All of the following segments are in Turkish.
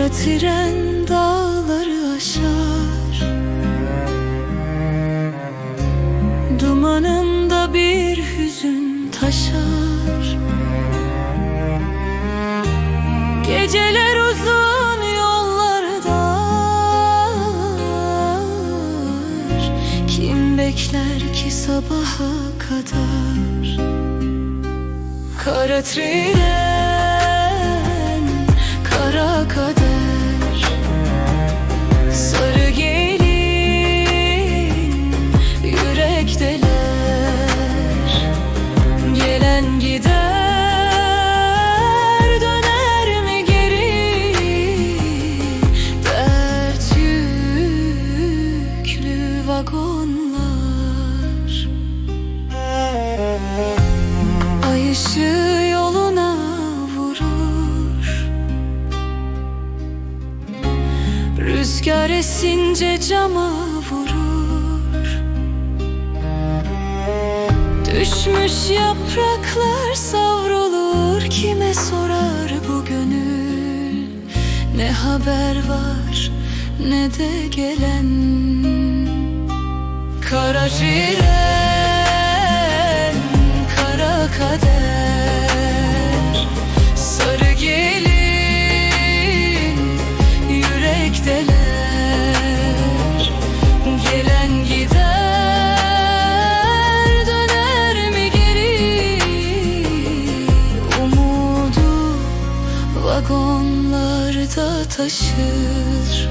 Kara tren dağları aşar. Dumanında bir hüzün taşar. Geceler uzun yollardar Kim bekler ki sabaha kadar? Kara tren, Ay ışığı yoluna vurur. Rüzgar esince cama vurur. Düşmüş yapraklar savrulur. Kime sorar bu gönül? Ne haber var ne de gelen. Kara tren, vagonlarda taşır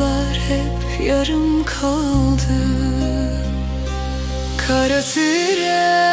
Cevaplar hep yarım kaldı. Kara tren